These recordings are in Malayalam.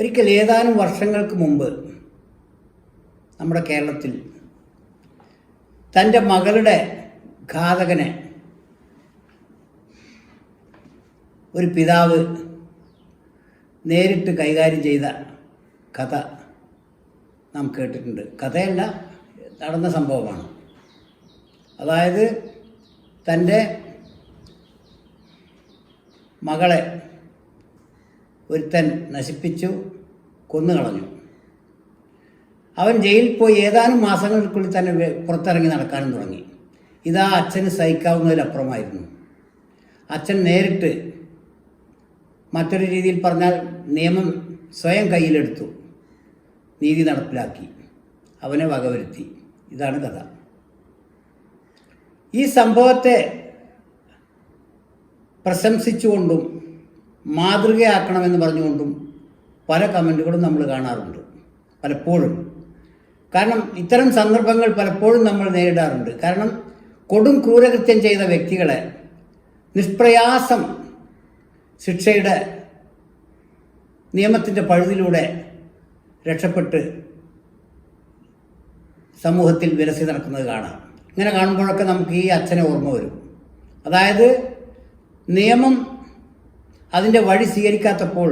ഒരിക്കൽ ഏതാനും വർഷങ്ങൾക്ക് മുമ്പ് നമ്മുടെ കേരളത്തിൽ തന്റെ മകളുടെ ഘാതകനെ ഒരു പിതാവ് നേരിട്ട് കൈകാര്യം ചെയ്ത കഥ നാം കേട്ടിട്ടുണ്ട്. കഥയല്ല നടന്ന സംഭവമാണ്. അതായത് തന്റെ മകളെ ഒരുത്തൻ നശിപ്പിച്ചു കൊന്നുകളഞ്ഞു. അവൻ ജയിലിൽ പോയി ഏതാനും മാസങ്ങൾക്കുള്ളിൽ തന്നെ പുറത്തിറങ്ങി നടക്കാനും തുടങ്ങി. ഇതാ അച്ഛന് സഹിക്കാവുന്നതിലപ്പുറമായിരുന്നു. അച്ഛൻ നേരിട്ട് മറ്റൊരു രീതിയിൽ പറഞ്ഞാൽ നിയമം സ്വയം കയ്യിലെടുത്തു. നീതി നടപ്പിലാക്കി. അവനെ വകവരുത്തി. ഇതാണ് കഥ. ഈ സംഭവത്തെ പ്രശംസിച്ചുകൊണ്ടും മാതൃകയാക്കണമെന്ന് പറഞ്ഞുകൊണ്ടും പല കമന്റുകളും നമ്മൾ കാണാറുണ്ട്. പലപ്പോഴും. കാരണം ഇത്തരം സന്ദർഭങ്ങൾ പലപ്പോഴും നമ്മൾ നേരിടാറുണ്ട്. കാരണം കൊടും ക്രൂരകൃത്യം ചെയ്ത വ്യക്തികളെ നിഷ്പ്രയാസം ശിക്ഷയുടെ നിയമത്തിന്റെ പഴുതിലൂടെ രക്ഷപ്പെട്ട് സമൂഹത്തിൽ വിലസി നടക്കുന്നത് കാണാം. ഇങ്ങനെ കാണുമ്പോഴൊക്കെ നമുക്ക് ഈ അച്ഛനെ ഓർമ്മ വരും. അതായത് നിയമം അതിന്റെ വഴി സ്വീകരിക്കാത്തപ്പോൾ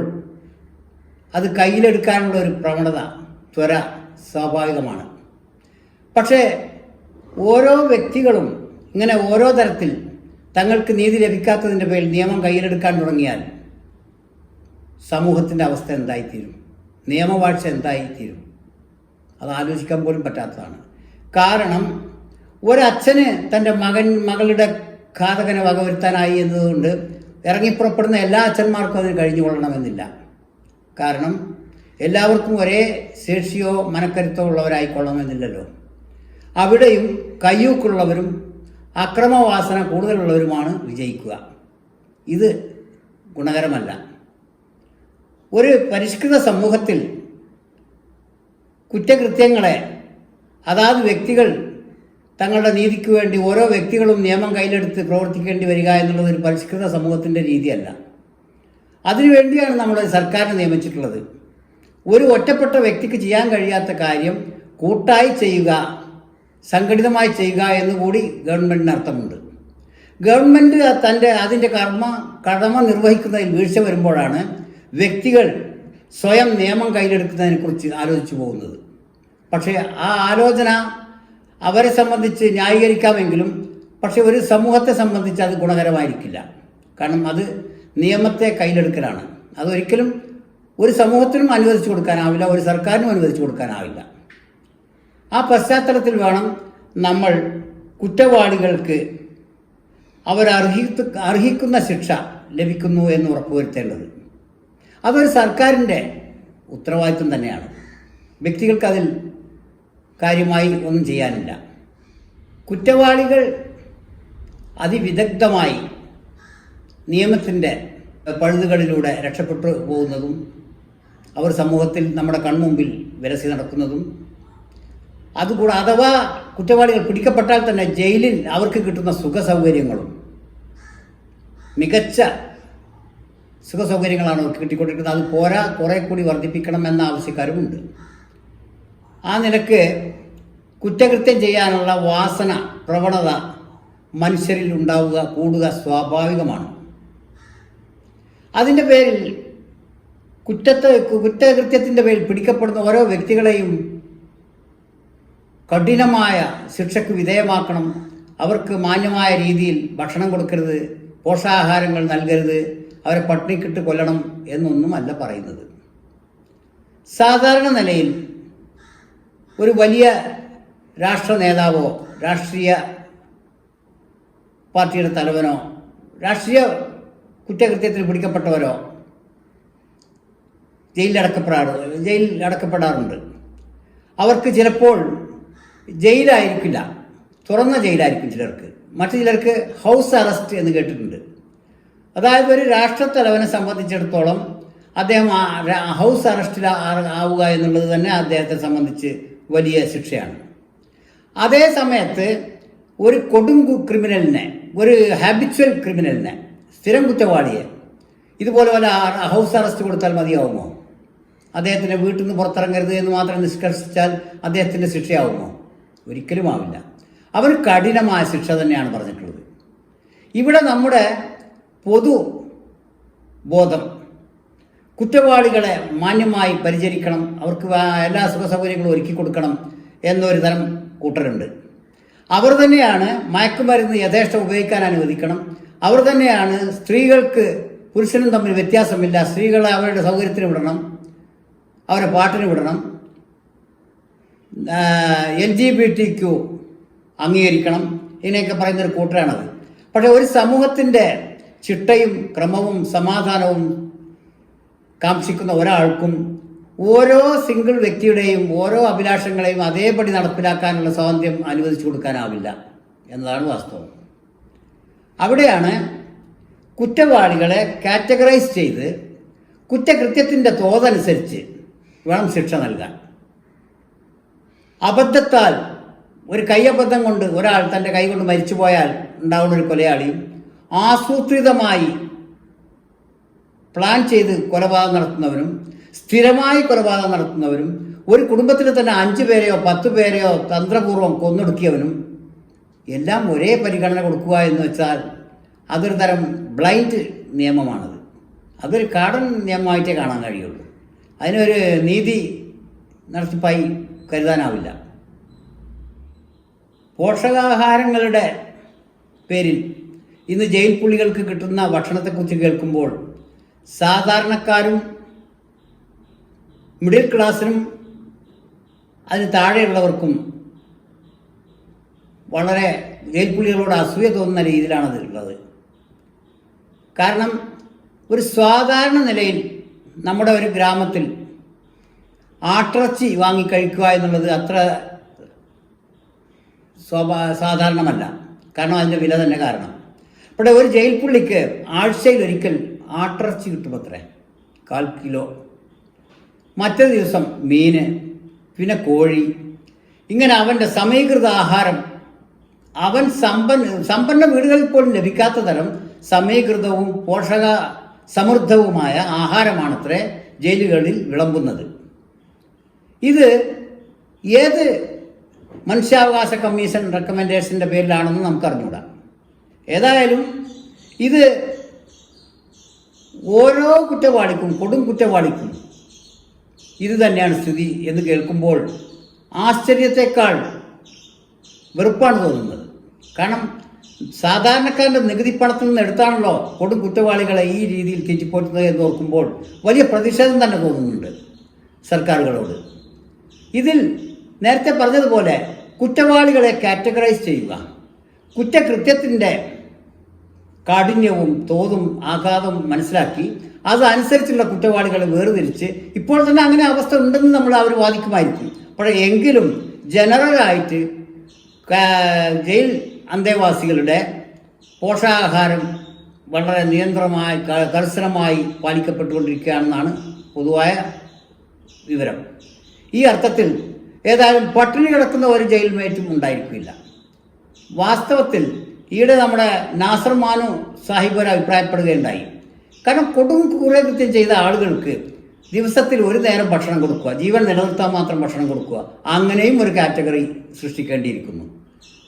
അത് കയ്യിലെടുക്കാനുള്ള ഒരു പ്രവണത ത്വര സ്വാഭാവികമാണ്. പക്ഷേ ഓരോ വ്യക്തികളും ഇങ്ങനെ ഓരോ തരത്തിൽ തങ്ങൾക്ക് നീതി ലഭിക്കാത്തതിന്റെ പേരിൽ നിയമം കയ്യിലെടുക്കാൻ തുടങ്ങിയാൽ സമൂഹത്തിന്റെ അവസ്ഥ എന്തായിത്തീരും? നിയമവാഴ്ച എന്തായിത്തീരും? അത് ആലോചിക്കാൻ പോലും പറ്റാത്തതാണ്. കാരണം ഒരച്ഛന് തന്റെ മകൻ മകളുടെ ഘാതകനെ വകവരുത്താനായി എന്നതുകൊണ്ട് ഇറങ്ങിപ്പുറപ്പെടുന്ന എല്ലാ അച്ഛന്മാർക്കും അതിന് കഴിഞ്ഞുകൊള്ളണമെന്നില്ല. കാരണം എല്ലാവർക്കും ഒരേ ശേഷിയോ മനക്കരുത്തോ ഉള്ളവരായിക്കൊള്ളണമെന്നില്ലല്ലോ. അവിടെയും കയ്യൂക്കുള്ളവരും അക്രമവാസന കൂടുതലുള്ളവരുമാണ് വിജയിക്കുക. ഇത് ഗുണകരമല്ല. ഒരു പരിഷ്കൃത സമൂഹത്തിൽ കുറ്റകൃത്യങ്ങളെ അതാത് വ്യക്തികൾ തങ്ങളുടെ നീതിക്ക് വേണ്ടി ഓരോ വ്യക്തികളും നിയമം കയ്യിലെടുത്ത് പ്രവർത്തിക്കേണ്ടി വരിക എന്നുള്ളത് ഒരു പരിഷ്കൃത സമൂഹത്തിന്റെ രീതിയല്ല. അതിനുവേണ്ടിയാണ് നമ്മൾ സർക്കാരിനെ നിയമിച്ചിട്ടുള്ളത്. ഒരു ഒറ്റപ്പെട്ട വ്യക്തിക്ക് ചെയ്യാൻ കഴിയാത്ത കാര്യം കൂട്ടായി ചെയ്യുക സംഘടിതമായി ചെയ്യുക എന്നുകൂടി ഗവൺമെന്റിന് അർത്ഥമുണ്ട്. ഗവൺമെന്റ് തന്റെ അതിന്റെ കർമ്മ കടമ നിർവഹിക്കുന്നതിൽ വീഴ്ച വരുമ്പോഴാണ് വ്യക്തികൾ സ്വയം നിയമം കയ്യിലെടുക്കുന്നതിനെക്കുറിച്ച് ആലോചിച്ചു പോകുന്നത്. പക്ഷേ ആ ആലോചന അവരെ സംബന്ധിച്ച് ന്യായീകരിക്കാമെങ്കിലും പക്ഷേ ഒരു സമൂഹത്തെ സംബന്ധിച്ച് അത് ഗുണകരമായിരിക്കില്ല. കാരണം അത് നിയമത്തെ കയ്യിലെടുക്കലാണ്. അതൊരിക്കലും ഒരു സമൂഹത്തിനും അനുവദിച്ചു കൊടുക്കാനാവില്ല ഒരു സർക്കാരിനും അനുവദിച്ചു കൊടുക്കാനാവില്ല. ആ പശ്ചാത്തലത്തിൽ വേണം നമ്മൾ കുറ്റവാളികൾക്ക് അവരർഹിത്ത് അർഹിക്കുന്ന ശിക്ഷ ലഭിക്കുന്നു എന്ന് ഉറപ്പുവരുത്തേണ്ടത്. അതൊരു സർക്കാരിന്റെ ഉത്തരവാദിത്വം തന്നെയാണ്. വ്യക്തികൾക്ക് അതിൽ കാര്യമായി ഒന്നും ചെയ്യാനില്ല. കുറ്റവാളികൾ അതിവിദഗ്ധമായി നിയമത്തിന്റെ പഴുതുകളിലൂടെ രക്ഷപ്പെട്ടു പോകുന്നതും അവർ സമൂഹത്തിൽ നമ്മുടെ കൺമുമ്പിൽ വിരസി നടക്കുന്നതും അതുകൂടെ അഥവാ കുറ്റവാളികൾ പിടിക്കപ്പെട്ടാൽ തന്നെ ജയിലിൽ അവർക്ക് കിട്ടുന്ന സുഖ സൗകര്യങ്ങളും മികച്ച സുഖ സൗകര്യങ്ങളാണ് അവർക്ക് കിട്ടിക്കൊണ്ടിരിക്കുന്നത്. അത് പോരാ കുറേ കൂടി വർദ്ധിപ്പിക്കണമെന്ന ആവശ്യക്കാരുമുണ്ട്. ആ നിലയ്ക്ക് കുറ്റകൃത്യം ചെയ്യാനുള്ള വാസന പ്രവണത മനുഷ്യരിൽ ഉണ്ടാവുക കൂടുക സ്വാഭാവികമാണ്. അതിന്റെ പേരിൽ കുറ്റത്തെ കുറ്റകൃത്യത്തിന്റെ പേരിൽ പിടിക്കപ്പെടുന്ന ഓരോ വ്യക്തികളെയും കഠിനമായ ശിക്ഷയ്ക്ക് വിധേയമാക്കണം. അവർക്ക് മാന്യമായ രീതിയിൽ ഭക്ഷണം കൊടുക്കരുത് പോഷകാഹാരങ്ങൾ നൽകരുത് അവരെ പട്ടിണിക്കിട്ട് കൊല്ലണം എന്നൊന്നും അല്ല പറയുന്നത്. സാധാരണ നിലയിൽ ഒരു വലിയ രാഷ്ട്ര നേതാവോ രാഷ്ട്രീയ പാർട്ടിയുടെ തലവനോ രാഷ്ട്രീയ കുറ്റകൃത്യത്തിൽ പിടിക്കപ്പെട്ടവരോ ജയിലിലടക്കപ്പെടാറ് ജയിലിൽ അടക്കപ്പെടാറുണ്ട് അവർക്ക് ചിലപ്പോൾ ജയിലായിരിക്കില്ല തുറന്ന ജയിലായിരിക്കും ചിലർക്ക്. മറ്റു ചിലർക്ക് ഹൗസ് അറസ്റ്റ് എന്ന് കേട്ടിട്ടുണ്ട്. അതായത് ഒരു രാഷ്ട്രത്തലവനെ സംബന്ധിച്ചിടത്തോളം അദ്ദേഹം ഹൗസ് അറസ്റ്റിൽ ആവുക എന്നുള്ളത് തന്നെ അദ്ദേഹത്തെ സംബന്ധിച്ച് വലിയ ശിക്ഷയാണ്. അതേ സമയത്ത് ഒരു കൊടും ക്രിമിനലിനെ ഒരു ഹാബിച്വൽ ക്രിമിനലിനെ സ്ഥിരം കുറ്റവാളിയെ ഇതുപോലെ വല്ല ഹൗസ് അറസ്റ്റ് കൊടുത്താൽ മതിയാവുമോ? അദ്ദേഹത്തിന്റെ വീട്ടിൽ നിന്ന് പുറത്തിറങ്ങരുത് എന്ന് മാത്രം നിഷ്കർഷിച്ചാൽ അദ്ദേഹത്തിന്റെ ശിക്ഷയാവുമോ? ഒരിക്കലും ആവില്ല. അവർ കഠിനമായ ശിക്ഷ തന്നെയാണ് പറഞ്ഞിട്ടുള്ളത്. ഇവിടെ നമ്മുടെ പൊതു ബോധം കുറ്റവാളികളെ മാന്യമായി പരിചരിക്കണം. അവർക്ക് എല്ലാ സുഖ സൗകര്യങ്ങളും ഒരുക്കി കൊടുക്കണം എന്നൊരു തരം കൂട്ടരുണ്ട്. അവർ തന്നെയാണ് മയക്കുമരുന്ന് യഥേഷ്ടം ഉപയോഗിക്കാൻ അനുവദിക്കണം. അവർ തന്നെയാണ് സ്ത്രീകൾക്ക് പുരുഷനും തമ്മിൽ വ്യത്യാസമില്ല. സ്ത്രീകളെ അവരുടെ സൗകര്യത്തിന് വിടണം. അവരെ പാട്ടിന് വിടണം. L G B T Q അംഗീകരിക്കണം. ഇങ്ങനെയൊക്കെ പറയുന്നൊരു കൂട്ടരാണത്. പക്ഷേ ഒരു സമൂഹത്തിന്റെ ചിട്ടയും ക്രമവും സമാധാനവും കാക്ഷിക്കുന്ന ഒരാൾക്കും ഓരോ സിംഗിൾ വ്യക്തിയുടെയും ഓരോ അഭിലാഷങ്ങളെയും അതേപടി നടപ്പിലാക്കാനുള്ള സ്വാതന്ത്ര്യം അനുവദിച്ചു കൊടുക്കാനാവില്ല എന്നതാണ് വാസ്തവം. അവിടെയാണ് കുറ്റവാളികളെ കാറ്റഗറൈസ് ചെയ്ത് കുറ്റകൃത്യത്തിന്റെ തോതനുസരിച്ച് വേണം ശിക്ഷ നൽകാൻ. അബദ്ധത്താൽ ഒരു കൈയബദ്ധം കൊണ്ട് ഒരാൾ തന്റെ കൈ കൊണ്ട് മരിച്ചു പോയാൽ ഉണ്ടാവുന്ന ഒരു കൊലയാളിയും ആസൂത്രിതമായി പ്ലാൻ ചെയ്ത് കൊലപാതകം നടത്തുന്നവരും സ്ഥിരമായി കൊലപാതകം നടത്തുന്നവരും ഒരു കുടുംബത്തിൽ തന്നെ അഞ്ച് പേരെയോ പത്ത് പേരെയോ തന്ത്രപൂർവം കൊന്നൊടുക്കിയവനും എല്ലാം ഒരേ പരിഗണന കൊടുക്കുക എന്ന് വെച്ചാൽ അതൊരു തരം ബ്ലൈൻഡ് നിയമമാണത്. അതൊരു കാടൻ നിയമമായിട്ടേ കാണാൻ കഴിയുള്ളൂ. അതിനൊരു നീതി നടത്തിപ്പായി കരുതാനാവില്ല. പോഷകാഹാരങ്ങളുടെ പേരിൽ ഇന്ന് ജയിൽ പുള്ളികൾക്ക് കിട്ടുന്ന ഭക്ഷണത്തെക്കുറിച്ച് കേൾക്കുമ്പോൾ സാധാരണക്കാരും മിഡിൽ ക്ലാസ്സിനും അതിന് താഴെയുള്ളവർക്കും വളരെ ജയിൽ പുള്ളികളോട് അസൂയ തോന്നുന്ന രീതിയിലാണത് ഉള്ളത്. കാരണം ഒരു സാധാരണ നിലയിൽ നമ്മുടെ ഒരു ഗ്രാമത്തിൽ ആട്ടിറച്ചി വാങ്ങിക്കഴിക്കുക എന്നുള്ളത് അത്ര സ്വാഭാ സാധാരണമല്ല. കാരണം അതിന്റെ വില തന്നെ കാരണം. ഇവിടെ ഒരു ജയിൽ പുള്ളിക്ക് ആഴ്ചയിൽ ഒരിക്കൽ ആട്ടിറച്ചി കിട്ടുമത്രേ കാൽ കിലോ. മറ്റേ ദിവസം മീന് പിന്നെ കോഴി. ഇങ്ങനെ അവന്റെ സമീകൃത ആഹാരം അവൻ സമ്പന്ന സമ്പന്ന വീടുകളിൽ പോലും ലഭിക്കാത്ത തരം സമീകൃതവും പോഷക സമൃദ്ധവുമായ ആഹാരമാണത്രേ ജയിലുകളിൽ വിളമ്പുന്നത്. ഇത് ഏത് മനുഷ്യാവകാശ കമ്മീഷൻ റെക്കമെൻഡേഷന്റെ പേരിലാണെന്ന് നമുക്കറിഞ്ഞുകൂടാം ഏതായാലും ഇത് ഓരോ കുറ്റവാളിക്കും കൊടും കുറ്റവാളിക്കും ഇത് തന്നെയാണ് സ്ഥിതി എന്ന് കേൾക്കുമ്പോൾ ആശ്ചര്യത്തെക്കാൾ വെറുപ്പാണ് തോന്നുന്നത്. കാരണം സാധാരണക്കാരന്റെ നികുതി പണത്തിൽ നിന്ന് എടുത്താണല്ലോ കൊടും കുറ്റവാളികളെ ഈ രീതിയിൽ തെറ്റിപ്പോറ്റുന്നത് എന്ന് ഓർക്കുമ്പോൾ വലിയ പ്രതിഷേധം തന്നെ തോന്നുന്നുണ്ട് സർക്കാരുകളോട്. ഇതിൽ നേരത്തെ പറഞ്ഞതുപോലെ കുറ്റവാളികളെ കാറ്റഗറൈസ് ചെയ്യുക. കുറ്റകൃത്യത്തിന്റെ കാഠിന്യവും തോതും ആഘാതം മനസ്സിലാക്കി അതനുസരിച്ചുള്ള കുറ്റവാളികളെ വേർതിരിച്ച് ഇപ്പോൾ തന്നെ അങ്ങനെ അവസ്ഥ ഉണ്ടെന്ന് നമ്മൾ അവർ വാദിക്കുമായിരിക്കും. അപ്പോൾ എങ്കിലും ജനറലായിട്ട് ജയിൽ അന്തേവാസികളുടെ പോഷകാഹാരം വളരെ നിയന്ത്രണമായി കർശനമായി പാലിക്കപ്പെട്ടുകൊണ്ടിരിക്കുകയാണെന്നാണ് പൊതുവായ വിവരം. ഈ അർത്ഥത്തിൽ ഏതായാലും പട്ടിണി കിടക്കുന്ന ഒരു ജയിൽ മേറ്റും ഉണ്ടായിരിക്കില്ല. വാസ്തവത്തിൽ ഈയിടെ നമ്മുടെ നാസർ മാനു സാഹിബ് ഒരു അഭിപ്രായപ്പെടുകയുണ്ടായി. കാരണം കൊടും ക്രൂരകൃത്യം ചെയ്ത ആളുകൾക്ക് ദിവസത്തിൽ ഒരു നേരം ഭക്ഷണം കൊടുക്കുക ജീവൻ നിലനിർത്താൻ മാത്രം ഭക്ഷണം കൊടുക്കുക അങ്ങനെയും ഒരു കാറ്റഗറി സൃഷ്ടിക്കേണ്ടിയിരിക്കുന്നു.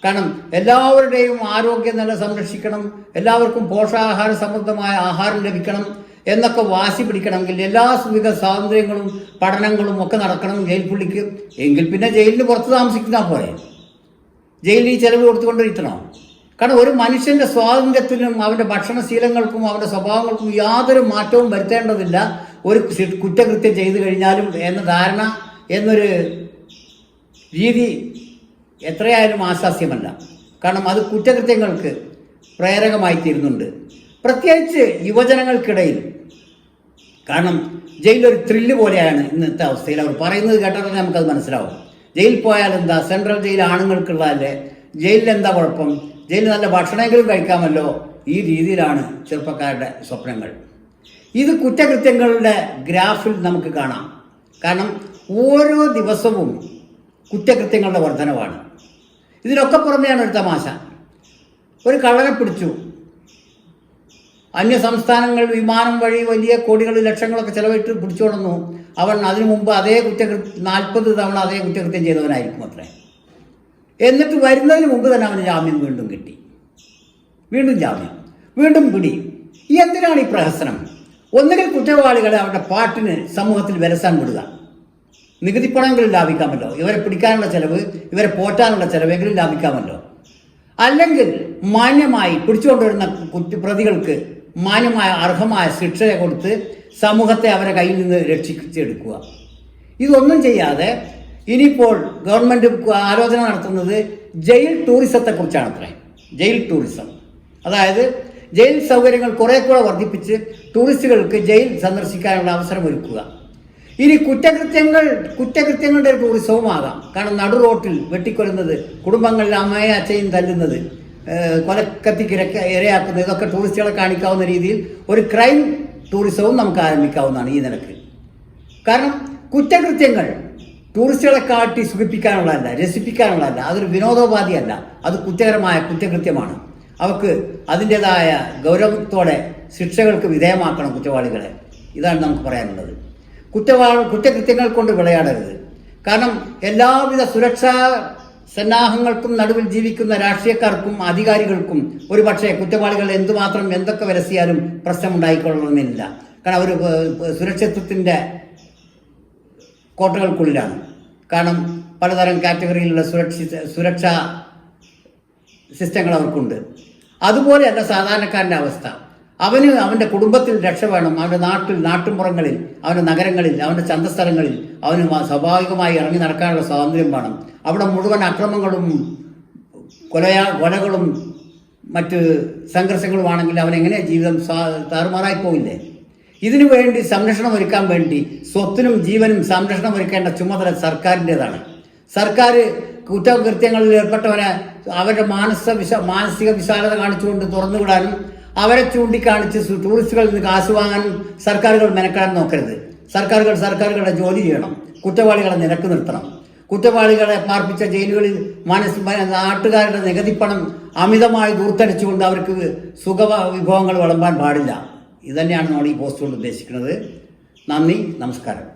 കാരണം എല്ലാവരുടെയും ആരോഗ്യം നില സംരക്ഷിക്കണം എല്ലാവർക്കും പോഷകാഹാര സമൃദ്ധമായ ആഹാരം ലഭിക്കണം എന്നൊക്കെ വാശി പിടിക്കണമെങ്കിൽ എല്ലാ സുവിധ സ്വാതന്ത്ര്യങ്ങളും പഠനങ്ങളും ഒക്കെ നടക്കണം ജയിൽ പുള്ളിക്ക്. എങ്കിൽ പിന്നെ ജയിലിന് പുറത്ത് താമസിക്കുന്ന പോലെ. ജയിലിൽ ചെലവ് കൊടുത്തുകൊണ്ടിരിക്കണോ? കാരണം ഒരു മനുഷ്യന്റെ സ്വാതന്ത്ര്യത്തിനും അവന്റെ ഭക്ഷണശീലങ്ങൾക്കും അവന്റെ സ്വഭാവങ്ങൾക്കും യാതൊരു മാറ്റവും വരുത്തേണ്ടതില്ല. ഒരു കുറ്റകൃത്യം ചെയ്തു കഴിഞ്ഞാലും എന്ന ധാരണ എന്നൊരു രീതി എത്രയായാലും ആശാസ്യമല്ല. കാരണം അത് കുറ്റകൃത്യങ്ങൾക്ക് പ്രേരകമായി തീരുന്നുണ്ട്. പ്രത്യേകിച്ച് യുവജനങ്ങൾക്കിടയിൽ. കാരണം ജയിലൊരു ത്രില്ല് പോലെയാണ് ഇന്നത്തെ അവസ്ഥയിൽ. അവർ പറയുന്നത് കേട്ടാൽ നമുക്കത് മനസ്സിലാവും. ജയിൽ പോയാൽ എന്താ? സെൻട്രൽ ജയിൽ ആണുങ്ങൾക്കുള്ളതല്ലേ? ജയിലിൽ എന്താ കുഴപ്പം? ജയിലിൽ നല്ല ഭക്ഷണമെങ്കിലും കഴിക്കാമല്ലോ ഈ രീതിയിലാണ് ചെറുപ്പക്കാരുടെ സ്വപ്നങ്ങൾ. ഇത് കുറ്റകൃത്യങ്ങളുടെ ഗ്രാഫിൽ നമുക്ക് കാണാം. കാരണം ഓരോ ദിവസവും കുറ്റകൃത്യങ്ങളുടെ വർധനവാണ്. ഇതിനൊക്കെ പുറമെയാണ് ഒരു തമാശ. ഒരു കള്ളനെ പിടിച്ചു. അന്യ സംസ്ഥാനങ്ങൾ വിമാനം വഴി വലിയ കോടികൾ ലക്ഷങ്ങളൊക്കെ ചിലവിട്ട് പിടിച്ചു കൊണ്ടുവന്നു അവൻ അതിനു മുമ്പ് അതേ കുറ്റകൃത്യം നാൽപ്പത് തവണ അതേ കുറ്റകൃത്യം ചെയ്തവനായിരിക്കും അത്രേ. എന്നിട്ട് വരുന്നതിന് മുമ്പ് തന്നെ അവന് ജാമ്യം വീണ്ടും കിട്ടി. വീണ്ടും ജാമ്യം. വീണ്ടും പിടി. ഈ എന്തിനാണ് ഈ പ്രഹസനം? ഒന്നുകിൽ കുറ്റവാളികളെ അവരുടെ പാട്ടിന് സമൂഹത്തിൽ വിലസാൻ വിടുക. നികുതിപ്പണമെങ്കിലും ലാഭിക്കാമല്ലോ ഇവരെ പിടിക്കാനുള്ള ചെലവ് ഇവരെ പോറ്റാനുള്ള ചെലവെങ്കിലും ലാഭിക്കാമല്ലോ അല്ലെങ്കിൽ മാന്യമായി പിടിച്ചുകൊണ്ടുവരുന്ന കുറ്റ പ്രതികൾക്ക് മാന്യമായ അർഹമായ ശിക്ഷയെ കൊടുത്ത് സമൂഹത്തെ അവരെ കയ്യിൽ നിന്ന് രക്ഷിച്ചെടുക്കുക ഇതൊന്നും ചെയ്യാതെ ഇനിയിപ്പോൾ ഗവൺമെന്റ് ആലോചന നടത്തുന്നത് ജയിൽ ടൂറിസത്തെ കുറിച്ചാണ് അത്രേ ജയിൽ ടൂറിസം. അതായത് ജയിൽ സൗകര്യങ്ങൾ കുറേ കൂടെ വർദ്ധിപ്പിച്ച് ടൂറിസ്റ്റുകൾക്ക് ജയിൽ സന്ദർശിക്കാനുള്ള അവസരം ഒരുക്കുക. ഇനി കുറ്റകൃത്യങ്ങൾ കുറ്റകൃത്യങ്ങളുടെ ടൂറിസവും ആകാം കാരണം നടു റോട്ടിൽ വെട്ടിക്കൊല്ലുന്നത് കുടുംബങ്ങളിൽ അമ്മയെ അച്ഛയും തല്ലുന്നത് കൊലക്കത്തിക്ക് ഇരയാക്കുന്നത് ഇതൊക്കെ ടൂറിസ്റ്റുകളെ കാണിക്കാവുന്ന രീതിയിൽ ഒരു ക്രൈം ടൂറിസവും നമുക്ക് ആരംഭിക്കാവുന്നതാണ് ഈ നിലയ്ക്ക്. കാരണം കുറ്റകൃത്യങ്ങൾ ടൂറിസ്റ്റുകളെ കാട്ടി സുഖിപ്പിക്കാനുള്ളതല്ല രസിപ്പിക്കാനുള്ളതല്ല അതൊരു വിനോദോപാധിയല്ല അത് കുറ്റകരമായ കുറ്റകൃത്യമാണ്. അവർക്ക് അതിന്റെതായ ഗൗരവത്തോടെ ശിക്ഷകൾക്ക് വിധേയമാക്കണം കുറ്റവാളികളെ. ഇതാണ് നമുക്ക് പറയാനുള്ളത്. കുറ്റവാ കുറ്റകൃത്യങ്ങൾ കൊണ്ട് വിളയാടരുത്. കാരണം എല്ലാവിധ സുരക്ഷാ സന്നാഹങ്ങൾക്കും നടുവിൽ ജീവിക്കുന്ന രാഷ്ട്രീയക്കാർക്കും അധികാരികൾക്കും ഒരു പക്ഷേ കുറ്റവാളികൾ എന്തുമാത്രം എന്തൊക്കെ വരസിയാലും പ്രശ്നമുണ്ടായിക്കൊള്ളണമെന്നില്ല. കാരണം അവർ സുരക്ഷിതത്വത്തിന്റെ കോട്ടകൾക്കുള്ളിലാണ്. കാരണം പലതരം കാറ്റഗറിയിലുള്ള സുരക്ഷിത സുരക്ഷാ സിസ്റ്റങ്ങൾ അവർക്കുണ്ട്. അതുപോലെ അതുപോലെയല്ല സാധാരണക്കാരന്റെ അവസ്ഥ. അവന് അവന്റെ കുടുംബത്തിൽ രക്ഷ വേണം. അവന്റെ നാട്ടിൽ നാട്ടുമ്പുറങ്ങളിൽ അവന്റെ നഗരങ്ങളിൽ അവന്റെ ചന്തസ്ഥലങ്ങളിൽ അവന് സ്വാഭാവികമായി ഇറങ്ങി നടക്കാനുള്ള സ്വാതന്ത്ര്യം വേണം. അവിടെ മുഴുവൻ അക്രമങ്ങളും കൊലയാ കൊലകളും മറ്റ് സംഘർഷങ്ങളുമാണെങ്കിൽ അവനെങ്ങനെ ജീവിതം താറുമാറായി പോവില്ലേ ഇതിനു വേണ്ടി സംരക്ഷണം ഒരുക്കാൻ വേണ്ടി സ്വത്തിനും ജീവനും സംരക്ഷണം ഒരുക്കേണ്ട ചുമതല സർക്കാരിന്റെതാണ്. സർക്കാർ കുറ്റകൃത്യങ്ങളിൽ ഏർപ്പെട്ടവനെ അവരുടെ മാനസ വിശ മാനസിക വിശാലത കാണിച്ചുകൊണ്ട് തുറന്നുവിടാനും അവരെ ചൂണ്ടിക്കാണിച്ച് ടൂറിസ്റ്റുകളിൽ നിന്ന് കാശ് വാങ്ങാനും സർക്കാരുകൾ മെനക്കെടാൻ നോക്കരുത്. സർക്കാരുകൾ സർക്കാരുകളുടെ ജോലി ചെയ്യണം. കുറ്റവാളികളെ നിരക്ക് നിർത്തണം. കുറ്റവാളികളെ പാർപ്പിച്ച ജയിലുകളിൽ മനസ് നാട്ടുകാരുടെ നികുതിപ്പണം അമിതമായി ദൂർത്തടിച്ചുകൊണ്ട് അവർക്ക് സുഖ വിഭവങ്ങൾ വിളമ്പാൻ പാടില്ല. ഇതുതന്നെയാണ് നമ്മൾ ഈ പോസ്റ്റ് കൊണ്ട് ഉദ്ദേശിക്കുന്നത്. നന്ദി നമസ്കാരം.